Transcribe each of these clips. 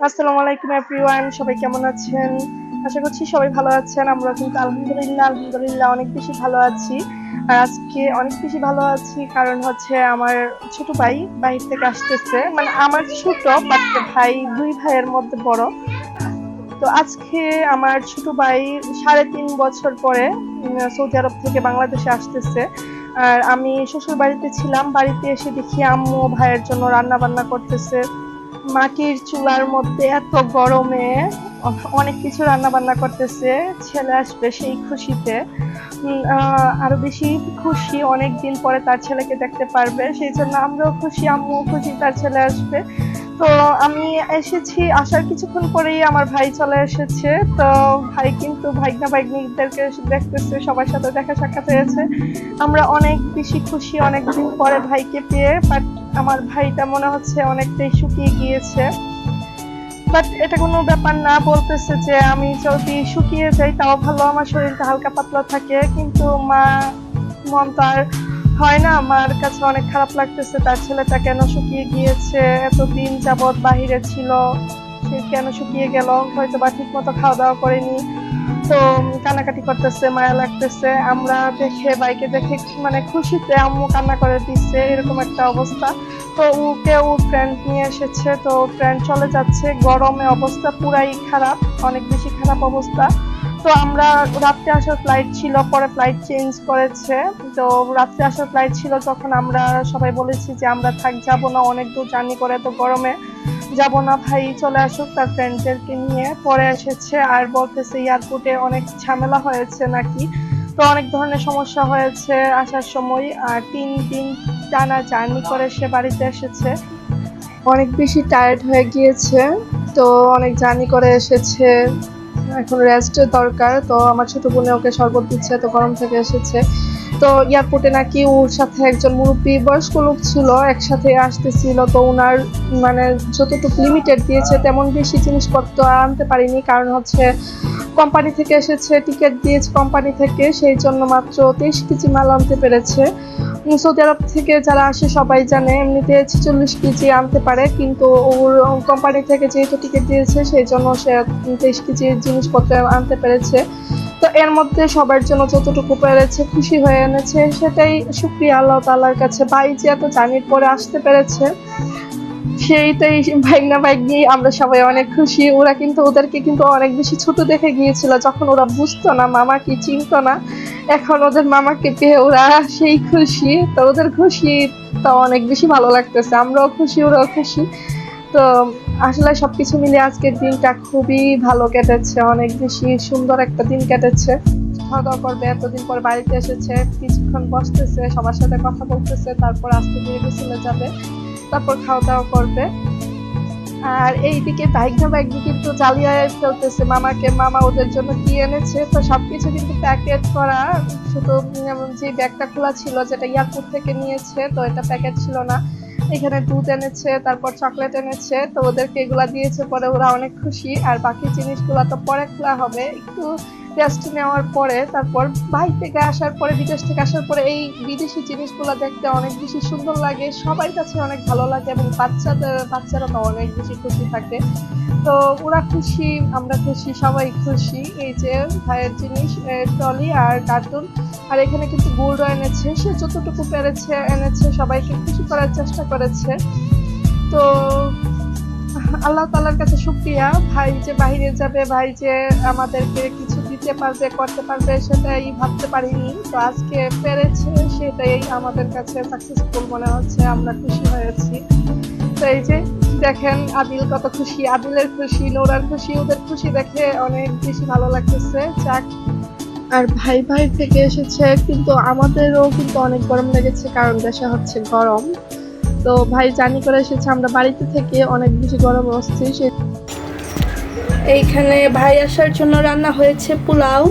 আসসালামু আলাইকুম এভরিওয়ান সবাই কেমন আছেন? আশা করছি সবাই ভালো আছেন। আমরা কিন্তু আলহামদুলিল্লাহ আলহামদুলিল্লাহ অনেক বেশি ভালো আছি। আর আজকে অনেক বেশি ভালো আছি কারণ হচ্ছে আমার ছোট ভাই বাইরে থেকে আসতেছে। মানে আমার ছোট বাট ভাই, দুই ভাইয়ের মধ্যে বড়। তো আজকে আমার ছোট ভাই সাড়ে তিন বছর পরে সৌদি আরব থেকে বাংলাদেশে আসতেছে। আর আমি শ্বশুর বাড়িতে ছিলাম। বাড়িতে এসে দেখি আম্মু ভাইয়ের জন্য রান্না বান্না করতেছে। মাটির চুলার মধ্যে এত গরমে অনেক কিছু রান্না বান্না করতেছে, ছেলে আসবে সেই খুশিতে। আরও বেশি খুশি অনেক দিন পরে তার ছেলেকে দেখতে পারবে, সেই জন্য আমরাও খুশি, আম্মুও খুশি, তার ছেলে আসবে। তো আমি এসেছি আসার কিছুক্ষণ পরেই আমার ভাই চলে এসেছে। তো ভাই কিন্তু ভাইগনা ভাইগনিদেরকে দেখতেছে, সবার সাথে দেখা সাক্ষাৎ হয়েছে। আমরা অনেক বেশি খুশি, অনেক দিন পরে ভাইকে পেয়ে বাট আমার ভাইটা মনে হচ্ছে অনেকটাই শুকিয়ে গিয়েছে। বাট এটা কোনো ব্যাপার না, বলতেছে যে আমি যদি শুকিয়ে যাই, তাও ভালো, আমার শরীরটা হালকা পাতলা থাকে। কিন্তু মা মন তো আর হয় না? আমার কাছে অনেক খারাপ লাগতেছে। তার ছেলেটা কেন শুকিয়ে গিয়েছে? এতদিন যাবৎ বাহিরে ছিল। সে কেন শুকিয়ে গেল? হয়তো বা ঠিক মতো খাওয়া দাওয়া করেনি। তো কান্নাকাটি করতেছে, মায়া লাগতেছে। আমরা দেখে, বাইকে দেখে মানে খুশিতে আম্মু কান্না করে দিচ্ছে। এরকম একটা অবস্থা। তো ওকে ও ফ্রেন্ড নিয়ে এসেছে। তো ফ্রেন্ড চলে যাচ্ছে। গরমে অবস্থা পুরাই খারাপ, অনেক বেশি খারাপ অবস্থা। তো আমরা রাত্রে আসার ফ্লাইট ছিল, পরে ফ্লাইট চেঞ্জ করেছে। তো রাত্রে আসার ফ্লাইট ছিল, তখন আমরা সবাই বলেছি যে আমরা থাক, যাব না, অনেক দূর জার্নি করে তো গরমে। যাব না ভাই, চলে আসুক তার ফ্রেন্ডদেরকে নিয়ে। পরে এসেছে আর বলতেছে এয়ারপোর্টে অনেক ঝামেলা হয়েছে নাকি? তো অনেক ধরনের সমস্যা হয়েছে আসার সময়। আর তিন দিন টানা জার্নি করে সে বাড়িতে এসেছে। অনেক বেশি টায়ার্ড হয়ে গিয়েছে। তো অনেক জার্নি করে এসেছে। এখন রেস্টের দরকার, তো আমার ছোট বোনে ওকে শরবত দিচ্ছে তো গরম থেকে এসেছে। তো এয়ারপোর্টে নাকি ওর সাথে একজন মুরব্বী বয়স্ক লোক ছিল, একসাথে আসতেছিল, তো ওনার মানে যতটুকু লিমিটেড দিয়েছে, তেমন বেশি জিনিসপত্র আনতে পারিনি। কারণ হচ্ছে কোম্পানি থেকে এসেছে টিকিট দিয়েছে কোম্পানি থেকে, সেই জন্য মাত্র তেইশ কেজি মাল আনতে পেরেছে। সৌদি আরব থেকে যারা আসে, সবাই জানে এমনিতে ছেচল্লিশ কেজি আনতে পারে, কিন্তু ওর কোম্পানি থেকে যেহেতু টিকিট দিয়েছে সেই জন্য সে তেইশ কেজির জিনিসপত্র আনতে পেরেছে। তো এর মধ্যে সবার জন্য যতটুকু পেরেছে, খুশি হয়ে এনেছে। সেটাই শুক্রিয়া আল্লাহ তাআলার কাছে। ভাই যে এত জার্নির পরে আসতে পেরেছে, সেইটাই বাইক না বাইক নিয়ে আমরা সবাই অনেক খুশি। ওরা কিন্তু ওদেরকে কিন্তু অনেক বেশি ছোট দেখে গিয়েছিল। যখন ওরা বুঝতো না, মামা কি চিনতো না এখন ওদের মামাকে পেয়ে ওরা সেই খুশি, তো ওদের খুশি তো অনেক বেশি ভালো লাগতেছে। আমরাও খুশি, ওরাও খুশি। তো আসলে সবকিছু মিলে আজকের দিনটা খুবই ভালো কেটেছে, অনেক বেশি সুন্দর একটা দিন কেটেছে। খাওয়া দাওয়া করবে, এতদিন পর বাড়িতে এসেছে, কিছুক্ষণ বসতেছে, সবার সাথে কথা বলতেছে, তারপর আস্তে ধীরে চলে যাবে, তারপর খাওয়া দাওয়া করবে। আর এইদিকে বাইক না কিন্তু জ্বালিয়ে ফেলতেছে মামাকে। মামা ওদের জন্য কি এনেছে? তো সবকিছু কিন্তু প্যাকেট করা। শুধু যে ব্যাগটা খোলা ছিল যেটা এয়ারপোর্ট থেকে নিয়েছে, তো এটা প্যাকেট ছিল না। এখানে দুধ এনেছে, তারপর চকলেট এনেছে, তো ওদেরকে এগুলা দিয়েছে পরে ওরা অনেক খুশি। আর বাকি জিনিসগুলো তো পরে খোলা হবে। একটু টেস্ট নেওয়ার পরে তারপর বাইরে থেকে আসার পরে, বিদেশ থেকে আসার পরে এই বিদেশি জিনিসগুলো দেখতে অনেক বেশি সুন্দর লাগে। সবার কাছে অনেক ভালো লাগে এবং বাচ্চাদের বাচ্চারা তো অনেক বেশি খুশি থাকে। তো ওরা খুশি, আমরা খুশি, সবাই খুশি। এই যে ভাইয়ের জিনিস টলি আর কার্টুন আর এখানে কিন্তু গুড় এনেছে, সে যতটুকু পেরেছে, এনেছে, সবাইকে খুশি করার চেষ্টা করেছে। তো আল্লাহ তালার কাছে শুক্রিয়া। ভাই যে বাইরে যাবে, ভাই যে আমাদেরকে কিছু দিতে পারবে, করতে পারবে, সেটাই ভাবতে পারিনি। তো আজকে পেরেছে, সেটাই আমাদের কাছে সাকসেসফুল মনে হচ্ছে, আমরা খুশি হয়েছি। তো এই যে, দেখেন আদিল কত খুশি। আদিলের খুশি, নোরার খুশি, ওদের খুশি দেখে অনেক বেশি ভালো লাগতেছে। যাক, আর ভাই ভাই থেকে এসেছে, কিন্তু আমাদেরও কিন্তু অনেক গরম লেগেছে, কারণ দেশে হচ্ছে গরম। তো ভাই জানি করে এসেছে, আমরা বাড়িতে থেকে অনেক বেশি গরম অস্থির, সে এইখানে ভাই আসার জন্য রান্না হয়েছে পোলাও,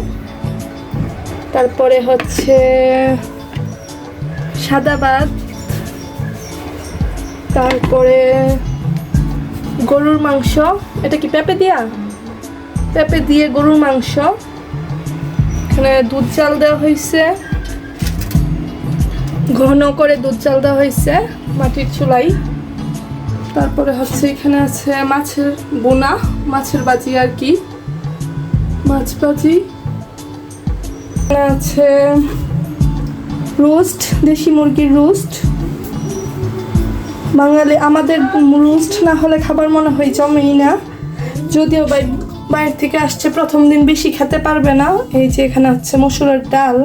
তারপরে হচ্ছে সাদা ভাত, তারপরে গরুর মাংস, এটা কি পেঁপে দিয়া? পেঁপে দিয়ে গরুর মাংস, এখানে দুধ চাল দেওয়া হয়েছে, ঘন করে দুধ চাল দেওয়া হয়েছে মাটির চুলাই তারপরে হচ্ছে এখানে আছে মাছের বোনা, মাছের বাজি আর কি। মাছ বাজি। এখানে আছে রোস্ট, দেশি মুরগির রোস্ট। বাঙালি, আমাদের রোস্ট না হলে খাবার মনে হয় জমেই না। যদিও বাই বাইরে থেকে আসছে, প্রথম দিন বেশি খেতে পারবে না। এই যে এখানে হচ্ছে মসুরের ডাল।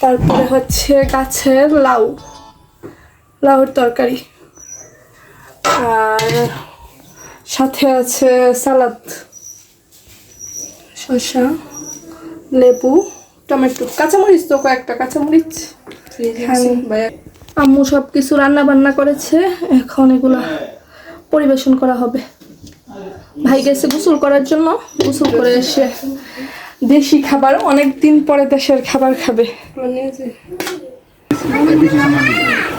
তারপরে হচ্ছে গাছের লাউ, লাউর তরকারি। আর সাথে আছে সালাদ শসা লেবু টমেটো কাঁচামরিচ তো কয়েকটা কাঁচামরিচ এখানে আম্মু সব কিছু রান্না বান্না করেছে এখন এগুলা পরিবেশন করা হবে। ভাই গেছে গোসল করার জন্য গোসল করে এসে দেশি খাবার অনেক দিন পরে দেশের খাবার খাবে।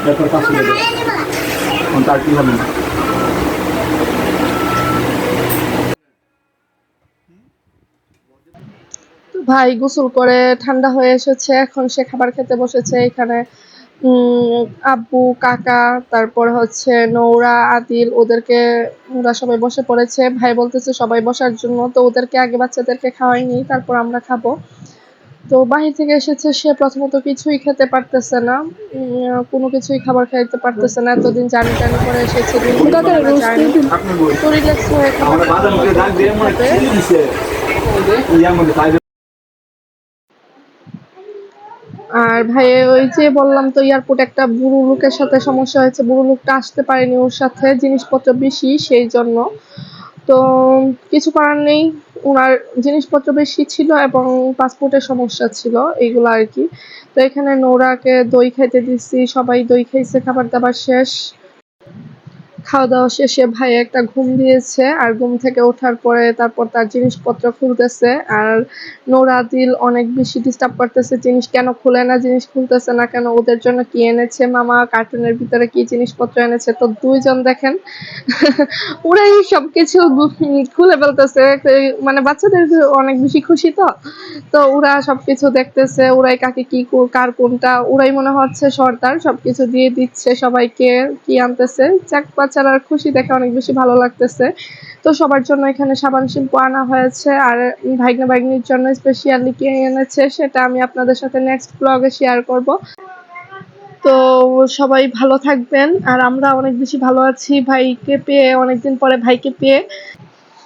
ব্যাপার কাজ হবে না তো ভাই গোসল করে ঠান্ডা হয়ে এসেছে এখন সে খাবার খেতে বসেছে এখানে উম, আব্বু কাকা তারপর হচ্ছে নৌরা আদিল ওদেরকে ওরা সবাই বসে পড়েছে। ভাই বলতেছে সবাই বসার জন্য তো ওদেরকে আগে বাচ্চাদেরকে খাওয়াইনি তারপর আমরা খাব। তো বাহির থেকে এসেছে সে প্রথমত কিছুই খেতে পারতেছে না উম, কোনো কিছুই খাবার খাইতে পারতেছে না এতদিন জানি জানি করে এসেছে তো রিল্যাক্স হয়ে খাবার আমাদের বাজার মুখে ডাক দিয়ে মনে খাবে। খেয়ে দিছে ইয়ার মধ্যে তাই আর ভাই ওই যে বললাম তো এয়ারপোর্ট একটা বুড়ো লোকের সাথে সমস্যা হয়েছে, বুড়ো লোকটা আসতে পারেনি ওর সাথে, জিনিসপত্র বেশি সেই জন্য। তো কিছু করার নেই ওনার জিনিসপত্র বেশি ছিল এবং পাসপোর্টের সমস্যা ছিল, এইগুলো আর কি। তো এখানে নোরাকে দই খাইতে দিচ্ছি সবাই দই খাইছে, খাবার দাবার শেষ। খাওয়া দাওয়া শেষে ভাই একটা ঘুম দিয়েছে আর ঘুম থেকে ওঠার পরে তারপর তার জিনিসপত্র খুলতেছে আর নোরা, দিল অনেক বেশি ডিস্টার্ব করতেছে, জিনিস কেন খুলে না, জিনিস খুলতেছে না কেন, ওদের জন্য কি এনেছে মামা কার্টুনের ভিতরে কি জিনিসপত্র এনেছে? তো দুইজন দেখেন, ওরাই সবকিছু গু- খুলে ফেলতেছে মানে বাচ্চাদের অনেক বেশি খুশি তো? তো ওরা সবকিছু দেখতেছে, ওরাই কাকে কি কার কোনটা, ওরাই মনে হচ্ছে সর্দার, সবকিছু দিয়ে দিচ্ছে সবাইকে, কি আনতেছে? যাক বাচ্চারা খুশি দেখে অনেক বেশি ভালো লাগতেছে। তো সবার জন্য এখানে সাবান শ্যাম্পু আনা হয়েছে আর ভাগ্নে ভাগ্নির জন্য স্পেশালি কি এনেছে সেটা আমি আপনাদের সাথে নেক্সট ব্লগে শেয়ার করব। তো সবাই ভালো থাকবেন আর আমরা অনেক বেশি ভালো আছি ভাইকে পেয়ে, অনেকদিন পরে ভাইকে পেয়ে।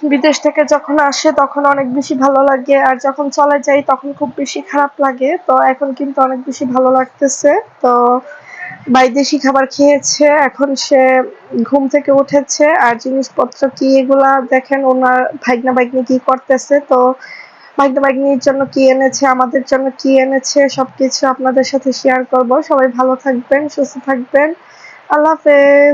বিদেশ থেকে যখন আসে তখন অনেক বেশি ভালো লাগে আর যখন চলে যাই তখন খুব বেশি খারাপ লাগে। তো এখন কিন্তু অনেক বেশি ভালো লাগতেছে। তো ভাই দেশি খাবার খেয়েছে, এখন সে ঘুম থেকে উঠেছে, আর জিনিসপত্র কি এগুলা দেখেন, ওনার ভাইগনা ভাইগনি কি করতেছে, তো ভাইগনা ভাইগনির জন্য কি এনেছে, আমাদের জন্য কি এনেছে, সবকিছু আপনাদের সাথে শেয়ার করব। সবাই ভালো থাকবেন, সুস্থ থাকবেন। আল্লাহ হাফেজ।